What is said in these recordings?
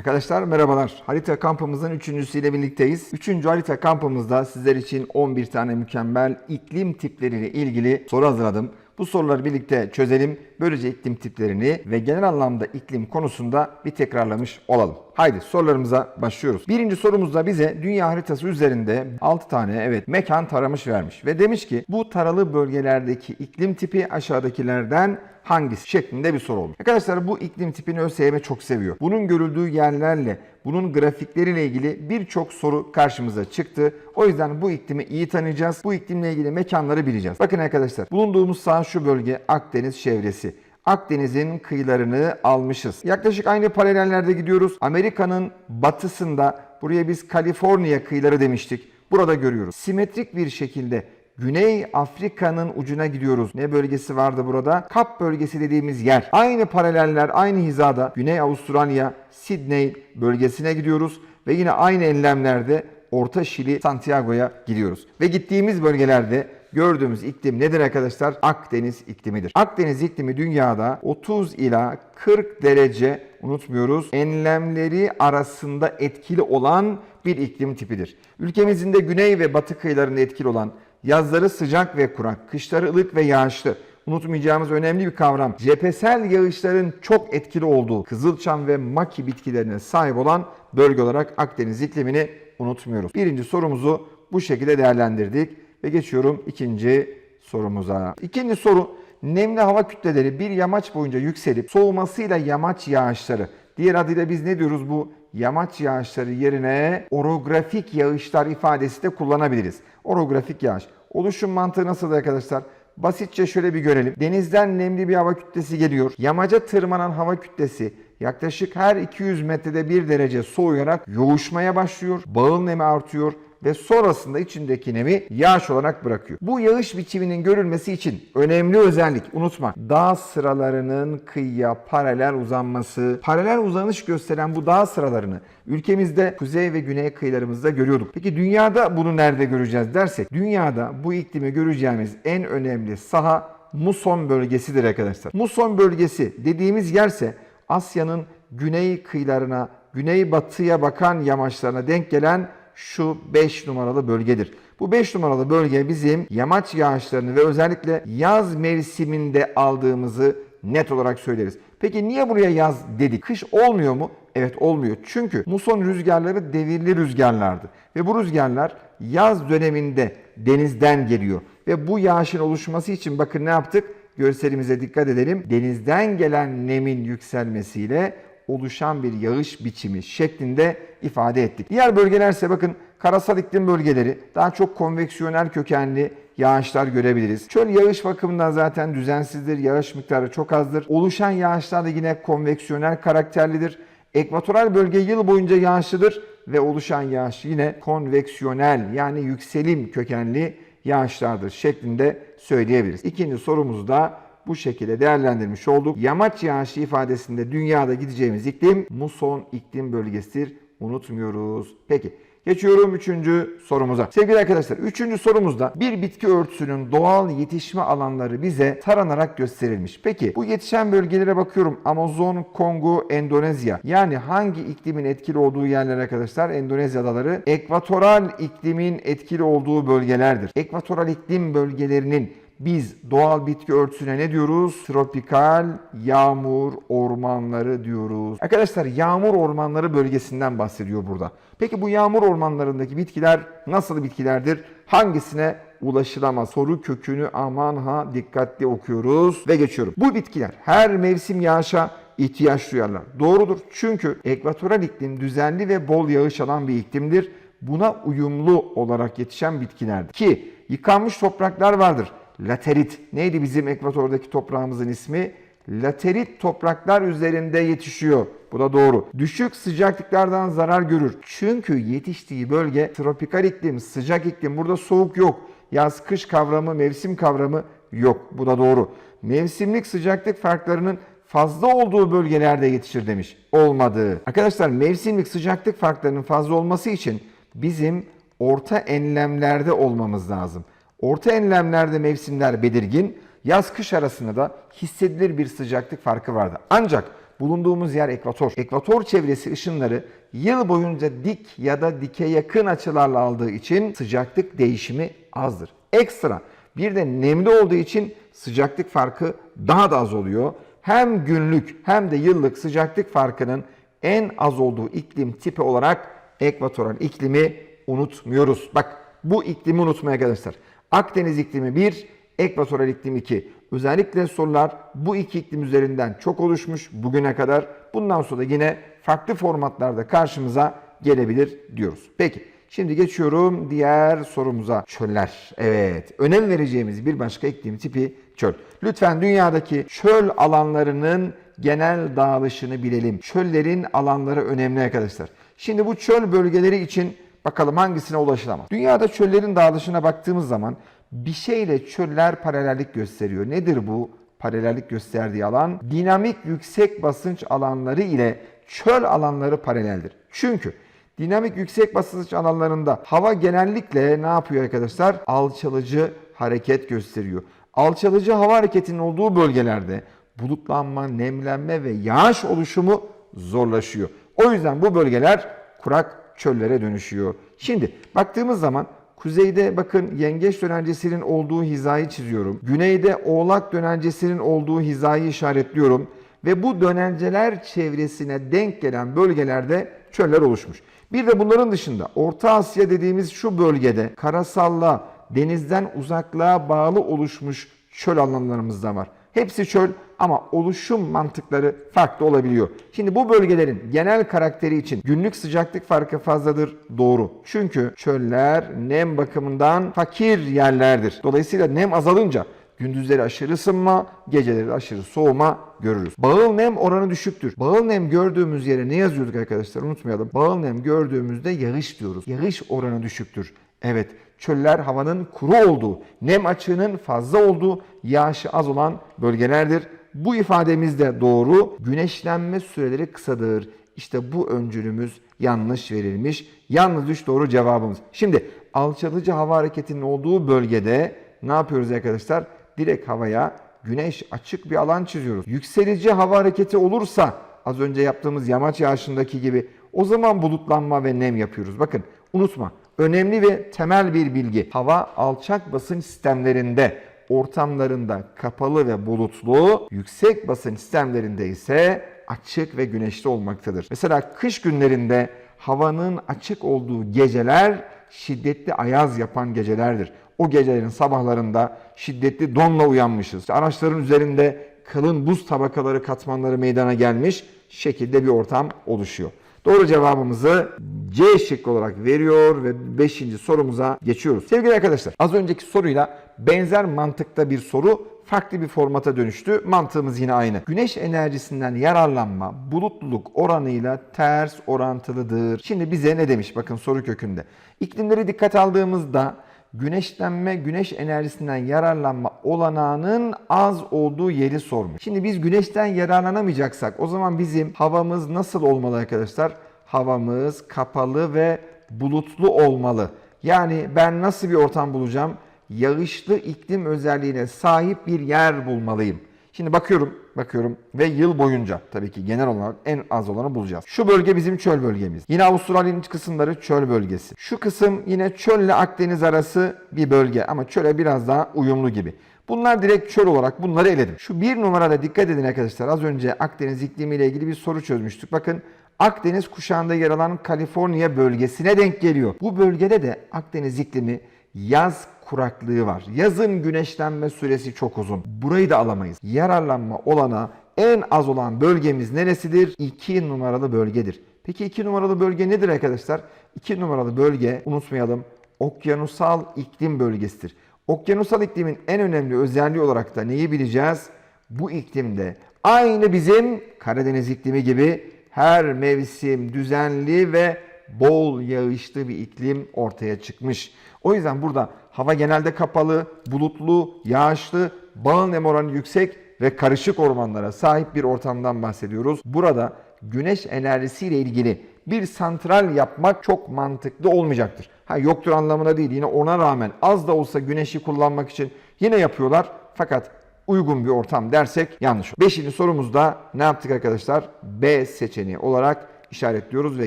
Arkadaşlar merhabalar. Harita kampımızın üçüncüsüyle birlikteyiz. Üçüncü harita kampımızda sizler için 11 tane mükemmel iklim tipleriyle ilgili soru hazırladım. Bu soruları birlikte çözelim. Böylece iklim tiplerini ve genel anlamda iklim konusunda bir tekrarlamış olalım. Haydi sorularımıza başlıyoruz. Birinci sorumuzda bize dünya haritası üzerinde 6 tane evet mekan taramış vermiş. Ve demiş ki bu taralı bölgelerdeki iklim tipi aşağıdakilerden hangisi şeklinde bir soru olmuş. Arkadaşlar bu iklim tipini ÖSYM çok seviyor. Bunun görüldüğü yerlerle, bunun grafikleriyle ilgili birçok soru karşımıza çıktı. O yüzden bu iklimi iyi tanıyacağız. Bu iklimle ilgili mekanları bileceğiz. Bakın arkadaşlar bulunduğumuz saha şu bölge Akdeniz çevresi. Akdeniz'in kıyılarını almışız. Yaklaşık aynı paralellerde gidiyoruz. Amerika'nın batısında buraya biz Kaliforniya kıyıları demiştik. Burada görüyoruz. Simetrik bir şekilde Güney Afrika'nın ucuna gidiyoruz. Ne bölgesi vardı burada? Kap bölgesi dediğimiz yer. Aynı paraleller, aynı hizada Güney Avustralya, Sydney bölgesine gidiyoruz. Ve yine aynı enlemlerde Orta Şili, Santiago'ya gidiyoruz. Ve gittiğimiz bölgelerde gördüğümüz iklim nedir arkadaşlar? Akdeniz iklimidir. Akdeniz iklimi dünyada 30 ila 40 derece unutmuyoruz. Enlemleri arasında etkili olan bir iklim tipidir. Ülkemizin de güney ve batı kıyılarında etkili olan yazları sıcak ve kurak, kışları ılık ve yağışlı. Unutmayacağımız önemli bir kavram. Cephesel yağışların çok etkili olduğu Kızılçam ve Maki bitkilerine sahip olan bölge olarak Akdeniz iklimini unutmuyoruz. Birinci sorumuzu bu şekilde değerlendirdik ve geçiyorum ikinci sorumuza. İkinci soru nemli hava kütleleri bir yamaç boyunca yükselip soğumasıyla yamaç yağışları. Diğer adıyla biz ne diyoruz bu yamaç yağışları yerine orografik yağışlar ifadesi de kullanabiliriz. Orografik yağış. Oluşum mantığı nasıl arkadaşlar? Basitçe şöyle bir görelim. Denizden nemli bir hava kütlesi geliyor. Yamaca tırmanan hava kütlesi yaklaşık her 200 metrede bir derece soğuyarak yoğuşmaya başlıyor. Bağıl nemi artıyor ve sonrasında içindeki nemi yağış olarak bırakıyor. Bu yağış biçiminin görülmesi için önemli özellik unutma. Dağ sıralarının kıyıya paralel uzanması. Paralel uzanış gösteren bu dağ sıralarını ülkemizde kuzey ve güney kıyılarımızda görüyorduk. Peki dünyada bunu nerede göreceğiz dersek dünyada bu iklimi göreceğimiz en önemli saha muson bölgesidir arkadaşlar. Muson bölgesi dediğimiz yerse Asya'nın güney kıyılarına, güneybatıya bakan yamaçlarına denk gelen şu 5 numaralı bölgedir. Bu 5 numaralı bölge bizim yamaç yağışlarını ve özellikle yaz mevsiminde aldığımızı net olarak söyleriz. Peki niye buraya yaz dedik? Kış olmuyor mu? Evet olmuyor. Çünkü muson rüzgarları devirli rüzgarlardı. Ve bu rüzgarlar yaz döneminde denizden geliyor. Ve bu yağışın oluşması için bakın ne yaptık? Görselimize dikkat edelim. Denizden gelen nemin yükselmesiyle oluşan bir yağış biçimi şeklinde ifade ettik. Diğer bölgelerse bakın karasal iklim bölgeleri daha çok konveksiyonel kökenli yağışlar görebiliriz. Çöl yağış bakımından zaten düzensizdir. Yağış miktarı çok azdır. Oluşan yağışlar da yine konveksiyonel karakterlidir. Ekvatoral bölge yıl boyunca yağışlıdır ve oluşan yağış yine konveksiyonel yani yükselim kökenli yağışlardır şeklinde söyleyebiliriz. İkinci sorumuzu da bu şekilde değerlendirmiş olduk. Yamaç yağışı ifadesinde dünyada gideceğimiz iklim muson iklim bölgesidir. Unutmuyoruz. Peki Geçiyorum üçüncü sorumuza. Sevgili arkadaşlar üçüncü sorumuzda bir bitki örtüsünün doğal yetişme alanları bize taranarak gösterilmiş. Peki bu yetişen bölgelere bakıyorum. Amazon, Kongo, Endonezya. Yani hangi iklimin etkili olduğu yerler arkadaşlar? Endonezya adaları. Ekvatoral iklimin etkili olduğu bölgelerdir. Ekvatoral iklim bölgelerinin biz doğal bitki örtüsüne ne diyoruz? Tropikal yağmur ormanları diyoruz. Arkadaşlar yağmur ormanları bölgesinden bahsediyor burada. Peki bu yağmur ormanlarındaki bitkiler nasıl bitkilerdir? Hangisine ulaşılamaz? Soru kökünü aman ha dikkatli okuyoruz ve geçiyorum. Bu bitkiler her mevsim yağışa ihtiyaç duyarlar. Doğrudur. Çünkü ekvatoral iklim düzenli ve bol yağış alan bir iklimdir. Buna uyumlu olarak yetişen bitkilerdir. Ki yıkanmış topraklar vardır laterit. Neydi bizim ekvatordaki toprağımızın ismi? Laterit topraklar üzerinde yetişiyor. Bu da doğru. Düşük sıcaklıklardan zarar görür. Çünkü yetiştiği bölge tropikal iklim, sıcak iklim. Burada soğuk yok. Yaz kış kavramı, mevsim kavramı yok. Bu da doğru. Mevsimlik sıcaklık farklarının fazla olduğu bölgelerde yetişir demiş. Olmadı. Arkadaşlar mevsimlik sıcaklık farklarının fazla olması için bizim orta enlemlerde olmamız lazım. Orta enlemlerde mevsimler belirgin, yaz kış arasında da hissedilir bir sıcaklık farkı vardı. Ancak bulunduğumuz yer ekvator. Ekvator çevresi ışınları yıl boyunca dik ya da dike yakın açılarla aldığı için sıcaklık değişimi azdır. Ekstra bir de nemli olduğu için sıcaklık farkı daha da az oluyor. Hem günlük hem de yıllık sıcaklık farkının en az olduğu iklim tipi olarak ekvatoral iklimi unutmuyoruz. Bak bu iklimi unutmaya arkadaşlar. Akdeniz iklimi 1, ekvatoral iklim 2. Özellikle sorular bu iki iklim üzerinden çok oluşmuş bugüne kadar. Bundan sonra da yine farklı formatlarda karşımıza gelebilir diyoruz. Peki şimdi geçiyorum diğer sorumuza. Çöller. Evet önem vereceğimiz bir başka iklim tipi çöl. Lütfen dünyadaki çöl alanlarının genel dağılışını bilelim. Çöllerin alanları önemli arkadaşlar. Şimdi bu çöl bölgeleri için bakalım hangisine ulaşılamaz. Dünyada çöllerin dağılışına baktığımız zaman bir şeyle çöller paralellik gösteriyor. Nedir bu paralellik gösterdiği alan? Dinamik yüksek basınç alanları ile çöl alanları paraleldir. Çünkü dinamik yüksek basınç alanlarında hava genellikle ne yapıyor arkadaşlar? Alçalıcı hareket gösteriyor. Alçalıcı hava hareketinin olduğu bölgelerde bulutlanma, nemlenme ve yağış oluşumu zorlaşıyor. O yüzden bu bölgeler kurak çöllere dönüşüyor. Şimdi baktığımız zaman kuzeyde bakın yengeç dönencesinin olduğu hizayı çiziyorum. Güneyde oğlak dönencesinin olduğu hizayı işaretliyorum. Ve bu dönenceler çevresine denk gelen bölgelerde çöller oluşmuş. Bir de bunların dışında Orta Asya dediğimiz şu bölgede karasalla, denizden uzaklığa bağlı oluşmuş çöl alanlarımız da var. Hepsi çöl ama oluşum mantıkları farklı olabiliyor. Şimdi bu bölgelerin genel karakteri için günlük sıcaklık farkı fazladır. Doğru. Çünkü çöller nem bakımından fakir yerlerdir. Dolayısıyla nem azalınca gündüzleri aşırı ısınma, geceleri aşırı soğuma görürüz. Bağıl nem oranı düşüktür. Bağıl nem gördüğümüz yere ne yazıyorduk arkadaşlar unutmayalım. Bağıl nem gördüğümüzde yağış diyoruz. Yağış oranı düşüktür. Evet çöller havanın kuru olduğu, nem açığının fazla olduğu, yağışı az olan bölgelerdir. Bu ifademiz de doğru. Güneşlenme süreleri kısadır. İşte bu öncülümüz yanlış verilmiş. Yalnız üç doğru cevabımız. Şimdi alçalıcı hava hareketinin olduğu bölgede ne yapıyoruz arkadaşlar? Direkt havaya güneş açık bir alan çiziyoruz. Yükselici hava hareketi olursa az önce yaptığımız yamaç yağışındaki gibi o zaman bulutlanma ve nem yapıyoruz. Bakın unutma önemli ve temel bir bilgi. Hava alçak basınç sistemlerinde ortamlarında kapalı ve bulutlu, yüksek basınç sistemlerinde ise açık ve güneşli olmaktadır. Mesela kış günlerinde havanın açık olduğu geceler şiddetli ayaz yapan gecelerdir. O gecelerin sabahlarında şiddetli donla uyanmışız. İşte araçların üzerinde kalın buz tabakaları katmanları meydana gelmiş şekilde bir ortam oluşuyor. Doğru cevabımızı C şıkkı olarak veriyor ve 5. sorumuza geçiyoruz. Sevgili arkadaşlar az önceki soruyla benzer mantıkta bir soru farklı bir formata dönüştü. Mantığımız yine aynı. Güneş enerjisinden yararlanma bulutluluk oranıyla ters orantılıdır. Şimdi bize ne demiş bakın soru kökünde. İklimleri dikkat aldığımızda güneşlenme, güneş enerjisinden yararlanma olanağının az olduğu yeri sormuş. Şimdi biz güneşten yararlanamayacaksak o zaman bizim havamız nasıl olmalı arkadaşlar? Havamız kapalı ve bulutlu olmalı. Yani ben nasıl bir ortam bulacağım? Yağışlı iklim özelliğine sahip bir yer bulmalıyım. Şimdi bakıyorum, bakıyorum ve yıl boyunca tabii ki genel olarak en az olanı bulacağız. Şu bölge bizim çöl bölgemiz. Yine Avustralya'nın iç kısımları çöl bölgesi. Şu kısım yine çölle Akdeniz arası bir bölge ama çöle biraz daha uyumlu gibi. Bunlar direkt çöl olarak bunları eledim. Şu bir numarada dikkat edin arkadaşlar. Az önce Akdeniz iklimiyle ilgili bir soru çözmüştük. Bakın Akdeniz kuşağında yer alan Kaliforniya bölgesine denk geliyor. Bu bölgede de Akdeniz iklimi yaz kuraklığı var. Yazın güneşlenme süresi çok uzun. Burayı da alamayız. Yararlanma olana en az olan bölgemiz neresidir? 2 numaralı bölgedir. Peki 2 numaralı bölge nedir arkadaşlar? 2 numaralı bölge unutmayalım okyanusal iklim bölgesidir. Okyanusal iklimin en önemli özelliği olarak da neyi bileceğiz? Bu iklimde aynı bizim Karadeniz iklimi gibi her mevsim düzenli ve bol yağışlı bir iklim ortaya çıkmış. O yüzden burada hava genelde kapalı, bulutlu, yağışlı, bağıl nem oranı yüksek ve karışık ormanlara sahip bir ortamdan bahsediyoruz. Burada güneş enerjisiyle ilgili bir santral yapmak çok mantıklı olmayacaktır. Ha yoktur anlamına değil yine ona rağmen az da olsa güneşi kullanmak için yine yapıyorlar. Fakat uygun bir ortam dersek yanlış. Beşinci sorumuzda ne yaptık arkadaşlar? B seçeneği olarak işaretliyoruz ve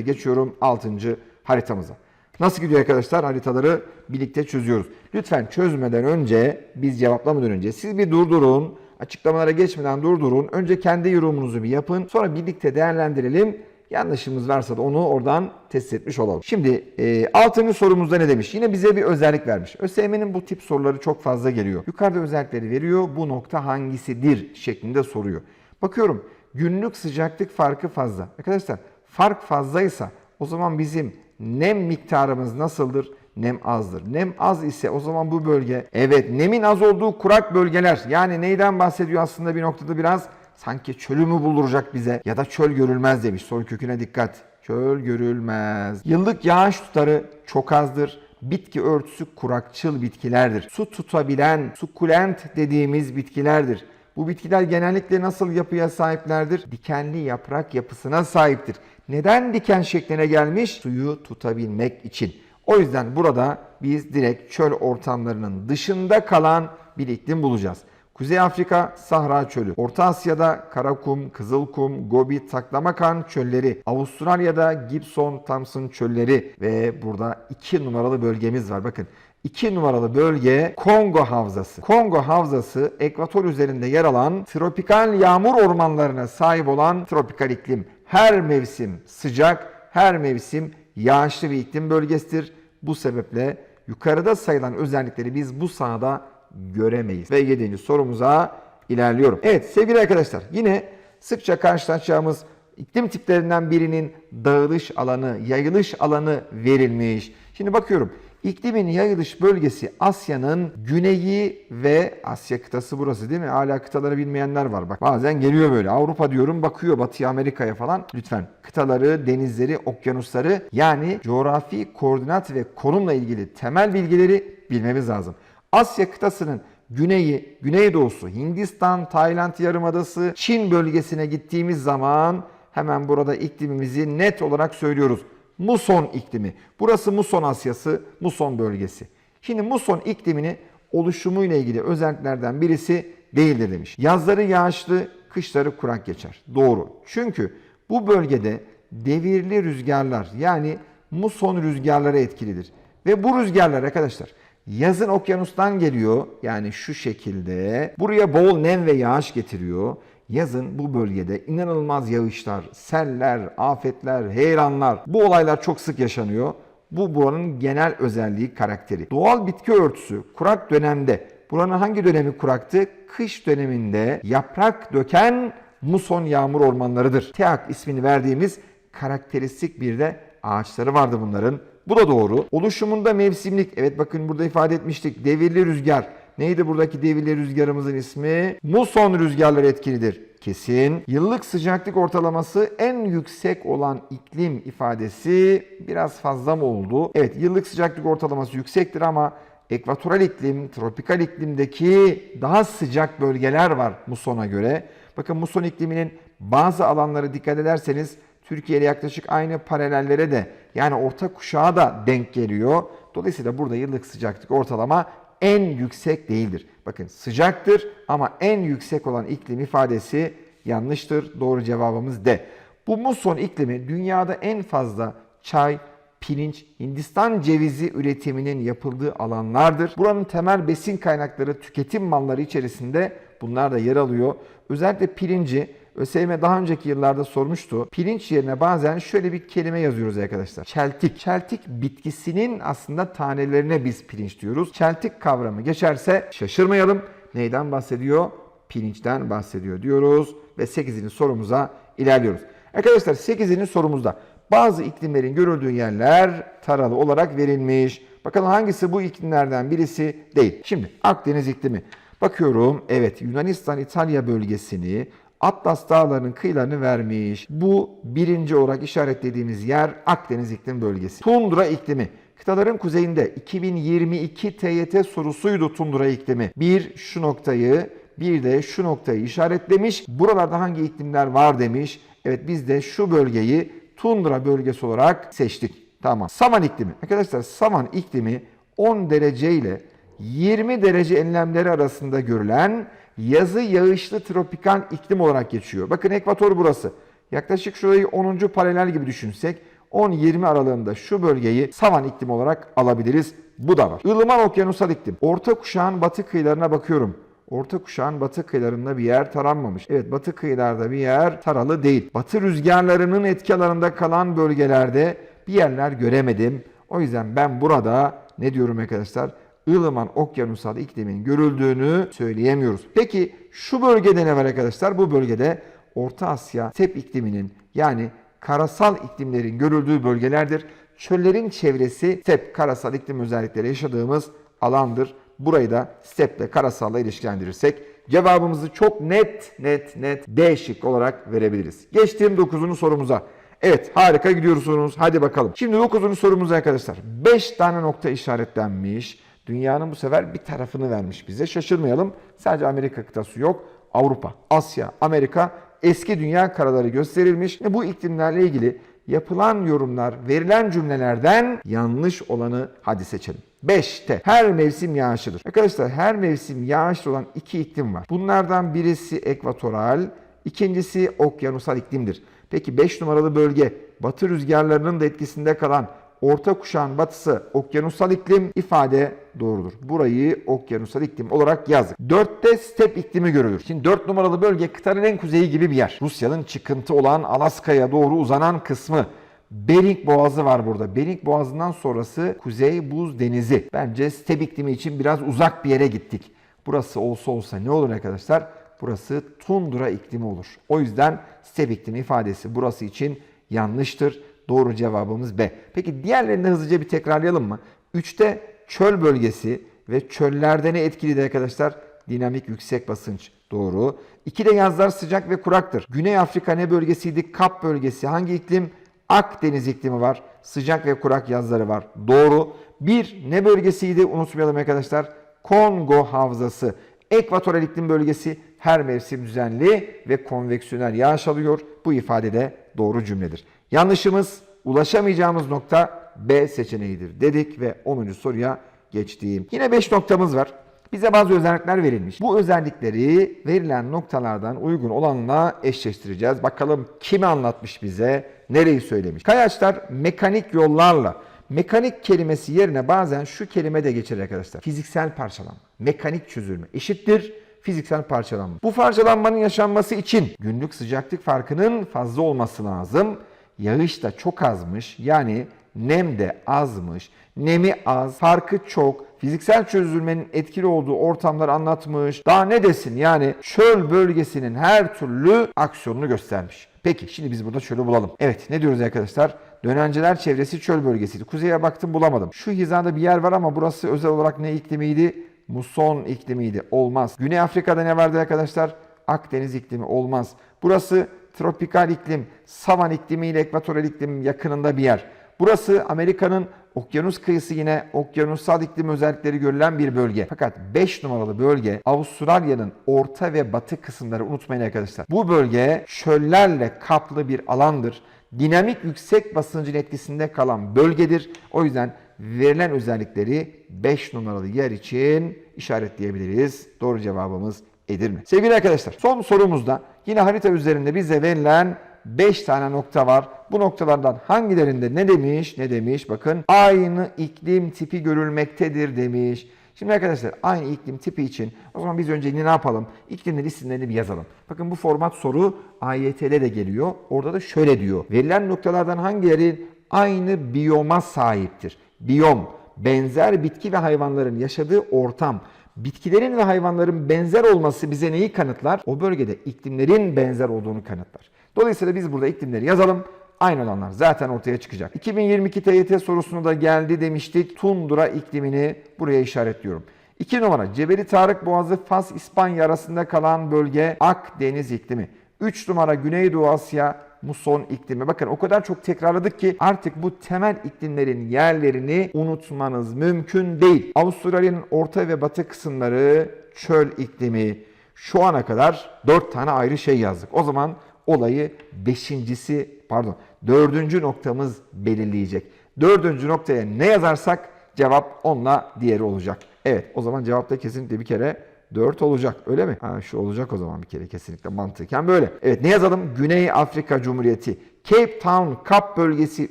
geçiyorum 6. haritamıza. Nasıl gidiyor arkadaşlar? Haritaları birlikte çözüyoruz. Lütfen çözmeden önce, biz cevaplamadan önce siz bir durdurun. Açıklamalara geçmeden durdurun. Önce kendi yorumunuzu bir yapın. Sonra birlikte değerlendirelim. Yanlışımız varsa da onu oradan test etmiş olalım. Şimdi e, 6. sorumuzda ne demiş? Yine bize bir özellik vermiş. ÖSYM'nin bu tip soruları çok fazla geliyor. Yukarıda özellikleri veriyor. Bu nokta hangisidir şeklinde soruyor. Bakıyorum günlük sıcaklık farkı fazla. Arkadaşlar fark fazlaysa o zaman bizim nem miktarımız nasıldır? Nem azdır. Nem az ise o zaman bu bölge evet nemin az olduğu kurak bölgeler yani neyden bahsediyor aslında bir noktada biraz sanki çölü mü bulduracak bize ya da çöl görülmez demiş. Soru köküne dikkat. Çöl görülmez. Yıllık yağış tutarı çok azdır. Bitki örtüsü kurakçıl bitkilerdir. Su tutabilen sukulent dediğimiz bitkilerdir. Bu bitkiler genellikle nasıl yapıya sahiplerdir? Dikenli yaprak yapısına sahiptir. Neden diken şekline gelmiş? Suyu tutabilmek için. O yüzden burada biz direkt çöl ortamlarının dışında kalan bir iklim bulacağız. Kuzey Afrika Sahra Çölü, Orta Asya'da Karakum, Kızılkum, Gobi, Taklamakan çölleri, Avustralya'da Gibson Thompson çölleri ve burada 2 numaralı bölgemiz var. Bakın 2 numaralı bölge Kongo Havzası. Kongo Havzası ekvator üzerinde yer alan tropikal yağmur ormanlarına sahip olan tropikal iklim. Her mevsim sıcak, her mevsim yağışlı bir iklim bölgesidir. Bu sebeple yukarıda sayılan özellikleri biz bu sahada göremeyiz. Ve 7. sorumuza ilerliyorum. Evet sevgili arkadaşlar yine sıkça karşılaşacağımız iklim tiplerinden birinin dağılış alanı, yayılış alanı verilmiş. Şimdi bakıyorum. İklimin yayılış bölgesi Asya'nın güneyi ve Asya kıtası burası değil mi? Hala kıtaları bilmeyenler var. Bak bazen geliyor böyle. Avrupa diyorum bakıyor Batı Amerika'ya falan. Lütfen kıtaları, denizleri, okyanusları yani coğrafi koordinat ve konumla ilgili temel bilgileri bilmemiz lazım. Asya kıtasının güneyi, güneydoğusu, Hindistan, Tayland yarımadası, Çin bölgesine gittiğimiz zaman hemen burada iklimimizi net olarak söylüyoruz. Muson iklimi. Burası Muson Asyası, Muson bölgesi. Şimdi Muson iklimini oluşumuyla ilgili özelliklerden birisi değildir demiş. Yazları yağışlı, kışları kurak geçer. Doğru. Çünkü bu bölgede devirli rüzgarlar yani muson rüzgarları etkilidir. Ve bu rüzgarlar arkadaşlar yazın okyanustan geliyor yani şu şekilde buraya bol nem ve yağış getiriyor. Yazın bu bölgede inanılmaz yağışlar, seller, afetler, heyelanlar bu olaylar çok sık yaşanıyor. Bu buranın genel özelliği, karakteri. Doğal bitki örtüsü kurak dönemde, buranın hangi dönemi kuraktı? Kış döneminde yaprak döken muson yağmur ormanlarıdır. Teak ismini verdiğimiz karakteristik bir de ağaçları vardı bunların. Bu da doğru. Oluşumunda mevsimlik. Evet bakın burada ifade etmiştik. Devirli rüzgar. Neydi buradaki devirli rüzgarımızın ismi? Muson rüzgarları etkilidir. Kesin. Yıllık sıcaklık ortalaması en yüksek olan iklim ifadesi biraz fazla mı oldu? Evet yıllık sıcaklık ortalaması yüksektir ama ekvatoral iklim, tropikal iklimdeki daha sıcak bölgeler var musona göre. Bakın muson ikliminin bazı alanları dikkat ederseniz Türkiye ile yaklaşık aynı paralellere de yani orta kuşağa da denk geliyor. Dolayısıyla burada yıllık sıcaklık ortalama en yüksek değildir. Bakın sıcaktır ama en yüksek olan iklim ifadesi yanlıştır. Doğru cevabımız D. Bu muson iklimi dünyada en fazla çay, pirinç, Hindistan cevizi üretiminin yapıldığı alanlardır. Buranın temel besin kaynakları tüketim malları içerisinde bunlar da yer alıyor. Özellikle pirinci ÖSYM daha önceki yıllarda sormuştu. Pirinç yerine bazen şöyle bir kelime yazıyoruz arkadaşlar. Çeltik. Çeltik bitkisinin aslında tanelerine biz pirinç diyoruz. Çeltik kavramı geçerse şaşırmayalım. Neyden bahsediyor? Pirinçten bahsediyor diyoruz. Ve 8. sorumuza ilerliyoruz. Arkadaşlar 8. sorumuzda bazı iklimlerin görüldüğü yerler taralı olarak verilmiş. Bakalım hangisi bu iklimlerden birisi değil. Şimdi Akdeniz iklimi. Bakıyorum evet Yunanistan İtalya bölgesini Atlas Dağları'nın kıyılarını vermiş. Bu birinci olarak işaretlediğimiz yer Akdeniz iklim bölgesi. Tundra iklimi. Kıtaların kuzeyinde 2022 TYT sorusuydu tundra iklimi. Bir şu noktayı bir de şu noktayı işaretlemiş. Buralarda hangi iklimler var demiş. Evet biz de şu bölgeyi tundra bölgesi olarak seçtik. Tamam. Saman iklimi. Arkadaşlar saman iklimi 10 derece ile 20 derece enlemleri arasında görülen yazı yağışlı tropikal iklim olarak geçiyor. Bakın ekvator burası. Yaklaşık şurayı 10. paralel gibi düşünsek 10-20 aralığında şu bölgeyi savan iklim olarak alabiliriz. Bu da var. Ilıman okyanusal iklim. Orta kuşağın batı kıyılarına bakıyorum. Orta kuşağın batı kıyılarında bir yer taranmamış. Evet batı kıyılarda bir yer taralı değil. Batı rüzgarlarının etki alanında kalan bölgelerde bir yerler göremedim. O yüzden ben burada ne diyorum arkadaşlar? Ilıman okyanusal iklimin görüldüğünü söyleyemiyoruz. Peki şu bölgede ne var arkadaşlar? Bu bölgede Orta Asya step ikliminin yani karasal iklimlerin görüldüğü bölgelerdir. Çöllerin çevresi step karasal iklim özellikleri yaşadığımız alandır. Burayı da steple karasalla ilişkilendirirsek cevabımızı çok net net net D şık olarak verebiliriz. Geçtiğim 9. sorumuza. Evet harika gidiyorsunuz. Hadi bakalım. Şimdi 9. sorumuz arkadaşlar. 5 tane nokta işaretlenmiş. Dünyanın bu sefer bir tarafını vermiş bize. Şaşırmayalım. Sadece Amerika kıtası yok. Avrupa, Asya, Amerika eski dünya karaları gösterilmiş ve bu iklimlerle ilgili yapılan yorumlar, verilen cümlelerden yanlış olanı hadi seçelim. 5'te her mevsim yağışlıdır. Arkadaşlar her mevsim yağışlı olan iki iklim var. Bunlardan birisi ekvatoral, ikincisi okyanusal iklimdir. Peki 5 numaralı bölge batı rüzgarlarının da etkisinde kalan orta kuşağın batısı okyanusal iklim ifade doğrudur. Burayı okyanusal iklim olarak yazdık. 4'te step iklimi görülür. Şimdi 4 numaralı bölge kıtanın en kuzeyi gibi bir yer. Rusya'nın çıkıntı olan Alaska'ya doğru uzanan kısmı. Bering Boğazı var burada. Bering Boğazı'ndan sonrası Kuzey Buz Denizi. Bence step iklimi için biraz uzak bir yere gittik. Burası olsa olsa ne olur arkadaşlar? Burası tundra iklimi olur. O yüzden step iklimi ifadesi burası için yanlıştır. Doğru cevabımız B. Peki diğerlerini hızlıca bir tekrarlayalım mı? 3'te çöl bölgesi ve çöllerde ne etkiliydi arkadaşlar? Dinamik yüksek basınç. Doğru. 2'de yazlar sıcak ve kuraktır. Güney Afrika ne bölgesiydi? Kap bölgesi. Hangi iklim? Akdeniz iklimi var. Sıcak ve kurak yazları var. Doğru. 1 ne bölgesiydi? Unutmayalım arkadaşlar. Kongo Havzası. Ekvatoral iklim bölgesi her mevsim düzenli ve konveksiyonel yağış alıyor. Bu ifade de doğru cümledir. Yanlışımız ulaşamayacağımız nokta B seçeneğidir dedik ve 10. soruya geçtiğim. Yine 5 noktamız var. Bize bazı özellikler verilmiş. Bu özellikleri verilen noktalardan uygun olanla eşleştireceğiz. Bakalım kimi anlatmış bize, nereyi söylemiş. Kayaçlar mekanik yollarla Mekanik kelimesi yerine bazen şu kelime de geçer arkadaşlar. Fiziksel parçalanma, mekanik çözülme eşittir fiziksel parçalanma. Bu parçalanmanın yaşanması için günlük sıcaklık farkının fazla olması lazım. Yağış da çok azmış yani nem de azmış. Nemi az, farkı çok, fiziksel çözülmenin etkili olduğu ortamlar anlatmış. Daha ne desin yani çöl bölgesinin her türlü aksiyonunu göstermiş. Peki şimdi biz burada çölü bulalım. Evet ne diyoruz arkadaşlar? Dönenceler çevresi çöl bölgesiydi. Kuzeye baktım bulamadım. Şu hizada bir yer var ama burası özel olarak ne iklimiydi? Muson iklimiydi. Olmaz. Güney Afrika'da ne vardı arkadaşlar? Akdeniz iklimi olmaz. Burası tropikal iklim, savan iklimi ile ekvatoral iklim yakınında bir yer. Burası Amerika'nın okyanus kıyısı yine okyanusal iklim özellikleri görülen bir bölge. Fakat 5 numaralı bölge Avustralya'nın orta ve batı kısımları unutmayın arkadaşlar. Bu bölge çöllerle kaplı bir alandır. Dinamik yüksek basıncın etkisinde kalan bölgedir. O yüzden verilen özellikleri 5 numaralı yer için işaretleyebiliriz. Doğru cevabımız Edirne. Sevgili arkadaşlar son sorumuzda yine harita üzerinde bize verilen 5 tane nokta var. Bu noktalardan hangilerinde ne demiş ne demiş bakın aynı iklim tipi görülmektedir demiş. Şimdi arkadaşlar aynı iklim tipi için o zaman biz önce ne yapalım? İklimlerin isimlerini bir yazalım. Bakın bu format soru AYT'de de geliyor. Orada da şöyle diyor. Verilen noktalardan hangileri aynı biyoma sahiptir? Biyom, benzer bitki ve hayvanların yaşadığı ortam. Bitkilerin ve hayvanların benzer olması bize neyi kanıtlar? O bölgede iklimlerin benzer olduğunu kanıtlar. Dolayısıyla biz burada iklimleri yazalım. Aynı olanlar zaten ortaya çıkacak. 2022 TYT sorusunu da geldi demiştik. Tundra iklimini buraya işaretliyorum. 2 numara Cebeli Tarık Boğazı Fas İspanya arasında kalan bölge Akdeniz iklimi. 3 numara Güneydoğu Asya muson iklimi. Bakın o kadar çok tekrarladık ki artık bu temel iklimlerin yerlerini unutmanız mümkün değil. Avustralya'nın orta ve batı kısımları çöl iklimi. Şu ana kadar 4 tane ayrı şey yazdık. O zaman olayı beşincisi pardon dördüncü noktamız belirleyecek. Dördüncü noktaya ne yazarsak cevap onunla diğeri olacak. Evet o zaman cevapta kesinlikle bir kere 4 olacak öyle mi? Ha şu olacak o zaman bir kere kesinlikle mantıken böyle. Evet ne yazalım? Güney Afrika Cumhuriyeti. Cape Town, Kap bölgesi,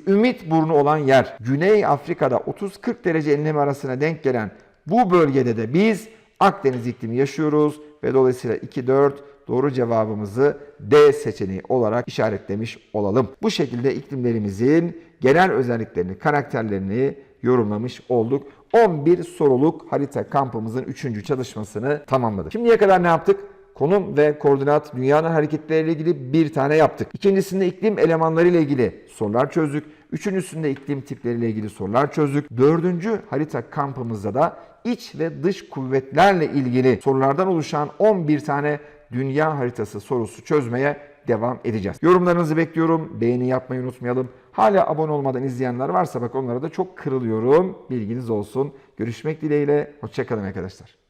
Ümit burnu olan yer. Güney Afrika'da 30-40 derece enlem arasına denk gelen bu bölgede de biz Akdeniz iklimi yaşıyoruz ve dolayısıyla 2-4 doğru cevabımızı D seçeneği olarak işaretlemiş olalım. Bu şekilde iklimlerimizin genel özelliklerini, karakterlerini yorumlamış olduk. 11 soruluk harita kampımızın 3. çalışmasını tamamladık. Şimdiye kadar ne yaptık? Konum ve koordinat dünyanın hareketleriyle ilgili bir tane yaptık. İkincisinde iklim elemanları ile ilgili sorular çözdük. Üçüncüsünde iklim tipleriyle ilgili sorular çözdük. Dördüncü harita kampımızda da iç ve dış kuvvetlerle ilgili sorulardan oluşan 11 tane dünya haritası sorusu çözmeye devam edeceğiz. Yorumlarınızı bekliyorum. Beğeni yapmayı unutmayalım. Hala abone olmadan izleyenler varsa bak onlara da çok kırılıyorum. Bilginiz olsun. Görüşmek dileğiyle. Hoşçakalın arkadaşlar.